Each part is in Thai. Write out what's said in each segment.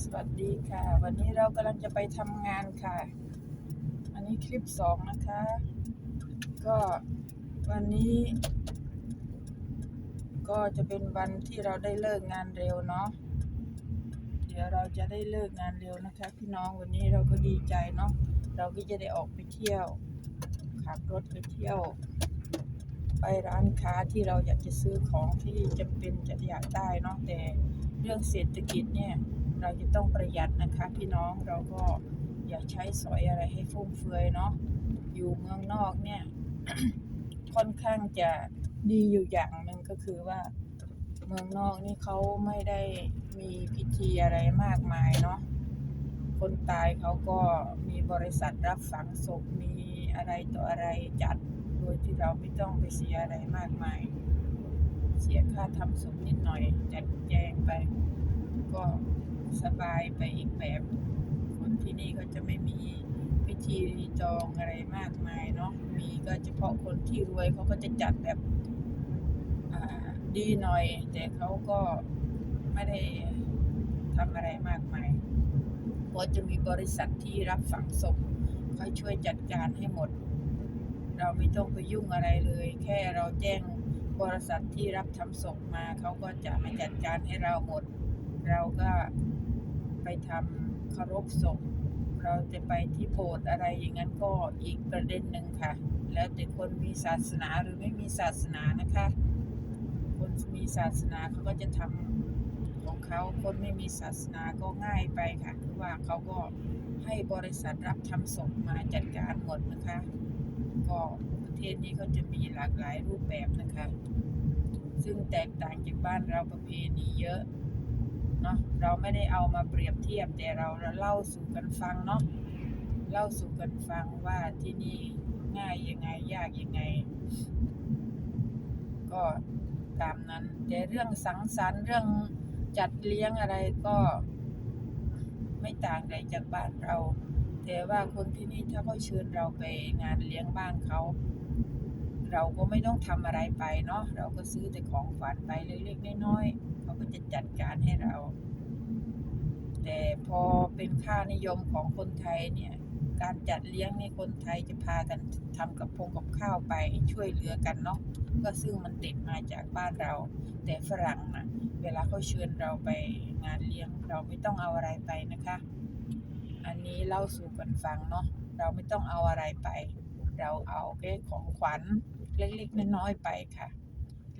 สวัสดีค่ะ วันนี้เรากำลังจะไปทำงานค่ะ อันนี้คลิปสองนะคะ ก็วันนี้ ก็จะเป็นวันที่เราได้เลิกงานเร็วเนาะเดี๋ยวเราจะได้เลิกงานเร็วนะคะ พี่น้องวันนี้เราก็ดีใจเนาะเราก็จะได้ออกไปเที่ยวขับรถไปเที่ยว ไปร้านค้าที่เราอยากจะซื้อของที่จำเป็นจะอยากได้เนาะแต่เรื่องเศรษฐกิจเนี่ย เราจะต้องประหยัดนะคะพี่น้องเราก็อย่าใช้สอยอะไรให้ฟุ่มเฟือยเนาะอยู่เมืองนอกเนี่ย ค่อนข้างจะดีอยู่อย่างหนึ่งก็คือว่า เมืองนอกนี่เขาไม่ได้มีพิธีอะไรมากมายเนาะคนตายเขาก็มีบริษัทรับฝังศพมีอะไรต่ออะไรจัดโดยที่เราไม่ต้องไปเสียอะไรมากมาย เสียค่าทำศพนิดหน่อยจัดแจงไป ก็ สบายไปอีกแบบ คนที่นี่ก็จะไม่มีพิธีจองอะไรมากมายเนาะ มีก็เฉพาะคนที่รวยเขาก็จะจัดแบบดีหน่อย แต่เขาก็ไม่ได้ทำอะไรมากมายเพราะจะมีบริษัทที่รับฝังศพเขาช่วยจัดการให้หมด เราไม่ต้องไปยุ่งอะไรเลย แค่เราแจ้งบริษัทที่รับทำศพมาเขาก็จะมาจัดการให้เราหมด เราก็ ไปทำเคารพศพ เราจะไปที่โบสถ์อะไรอย่างนั้นก็อีกประเด็นหนึ่งค่ะ แล้วแต่คนมีศาสนาหรือไม่มีศาสนานะคะ คนมีศาสนาเขาก็จะทำของเขาคนไม่มีศาสนาก็ง่ายไปค่ะคือว่าเขาก็ให้บริษัทรับทำศพมาจัดการหมดนะคะ ก็ประเทศนี้ก็จะมีหลากหลายรูปแบบนะคะ ซึ่งแตกต่างจากบ้านเราประเพณีเยอะ เนาะเราไม่ได้เอามาเปรียบเทียบแต่เราเล่าสู่กันฟังเนาะเล่าสู่กันฟังว่าที่นี่ง่ายยังไงยากยังไง ก็ตามนั้น แต่เรื่องสังสรรค์เรื่องจัดเลี้ยงอะไรก็ไม่ต่างอะไรจากบ้านเรา แต่ว่าคนที่นี่ถ้าเขาเชิญเราไปงานเลี้ยงบ้านเขา เราก็ไม่ต้องทำอะไรไปเนาะเราก็ซื้อแต่ของขวัญไปเล็กๆน้อยๆ เขาก็จะจัดการให้เรา แต่พอเป็นค่านิยมของคนไทยเนี่ย การจัดเลี้ยงนี่คนไทยจะพากันทำกับพงกับข้าวไปช่วยเหลือกันเนาะก็ซึ่งมันติดมาจากบ้านเรา แต่ฝรั่งนะเวลาเขาเชิญเราไปงานเลี้ยงเราไม่ต้องเอาอะไรไปนะคะ อันนี้เล่าสู่กันฟังเนาะเราไม่ต้องเอาอะไรไป เราเอาแค่ของขวัญเล็กๆน้อยๆไปค่ะ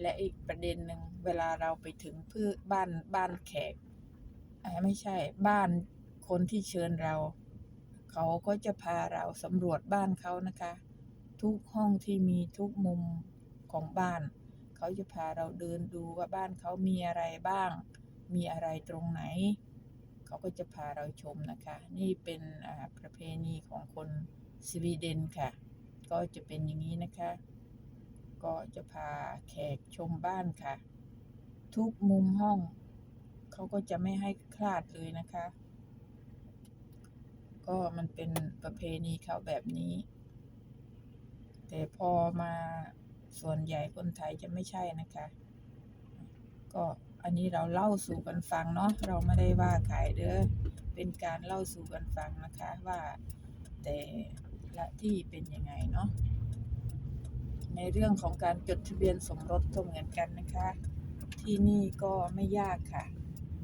และอีกประเด็นหนึ่งเวลาเราไปถึงพืชบ้านบ้านแขกไม่ใช่บ้านคนที่เชิญเรา เขาก็จะพาเราสำรวจบ้านเขานะคะ ทุกห้องที่มีทุกมุมของบ้าน เขาจะพาเราเดินดูว่าบ้านเขามีอะไรบ้าง มีอะไรตรงไหน เขาก็จะพาเราชมนะคะ นี่เป็นอ่าประเพณีของคนสวีเดนค่ะ ก็จะเป็นอย่างนี้นะคะ ก็จะพาแขกชมบ้านค่ะ ทุกมุมห้อง เขาก็จะไม่ให้คลาดเลยนะคะ ก็มันเป็นประเพณีเขาแบบนี้ แต่พอมาส่วนใหญ่คนไทยจะไม่ใช่นะคะ ก็อันนี้เราเล่าสู่กันฟังเนาะเราไม่ได้ว่าขายเด้อเป็นการเล่าสู่กันฟังนะคะว่าแต่ละที่เป็นยังไงเนาะ ในเรื่องของการจดทะเบียนสมรสก็เหมือนกันนะคะ ที่นี่ก็ไม่ยากค่ะ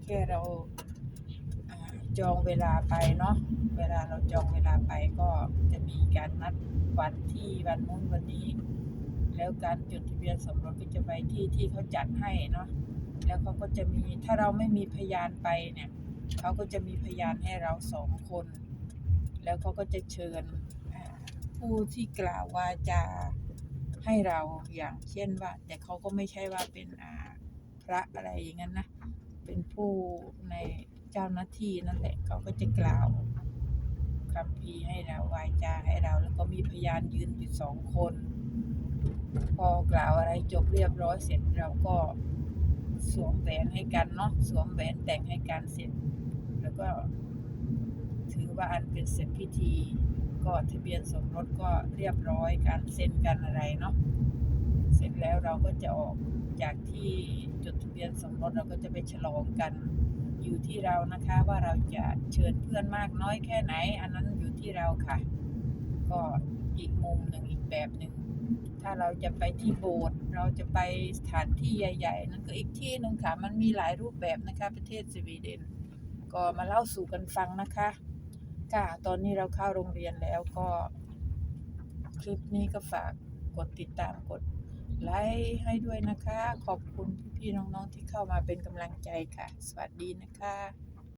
แค่เราอาจองเวลาไปเนาะเวลาเราจองเวลาไปก็จะมีการนัดวันที่วันนู้นวันนี้ แล้วการจดทะเบียนสมรสก็จะไปที่ที่เขาจัดให้เนาะแล้วเขาก็จะมีถ้าเราไม่มีพยานไปเนี่ยเขาก็จะมีพยานให้เราสองคน แล้วเขาก็จะเชิญผู้ที่กล่าววาจา ให้เราอย่างเช่นว่า แต่เขาก็ไม่ใช่ว่าเป็นอ่าพระอะไรอย่างนั้นนะ เป็นผู้ในเจ้าหน้าที่นั่นแหละเขาก็จะกล่าวคำพีให้เราวาจาให้เรา แล้วก็มีพยานยืนอยู่สองคน พอกล่าวอะไรจบเรียบร้อยเสร็จเราก็สวมแหวนให้กันเนาะสวมแหวนแต่งให้กันเสร็จ แล้วก็ถือว่าอันเป็นเสร็จพิธี ก็ทะเบียนสมรสก็เรียบร้อยการเซ็นกันอะไรเนาะเสร็จแล้วเราก็จะออกจากที่จดทะเบียนสมรสเราก็จะไปฉลองกันอยู่ที่เรานะคะ ว่าเราจะเชิญเพื่อนมากน้อยแค่ไหน อันนั้นอยู่ที่เราค่ะ ก็อีกมุมหนึ่งอีกแบบหนึ่งถ้าเราจะไปที่โบสถ์เราจะไปสถานที่ใหญ่ ๆ นั่นก็อีกที่หนึ่งค่ะ มันมีหลายรูปแบบนะคะ ประเทศสวีเดน ก็มาเล่าสู่กันฟังนะคะ ค่ะ ตอนนี้เราเข้าโรงเรียนแล้วก็ คลิปนี้ก็ฝากกดติดตามกดไลค์ให้ด้วยนะคะ ขอบคุณพี่ๆน้องๆที่เข้ามาเป็นกำลังใจค่ะ สวัสดีนะคะ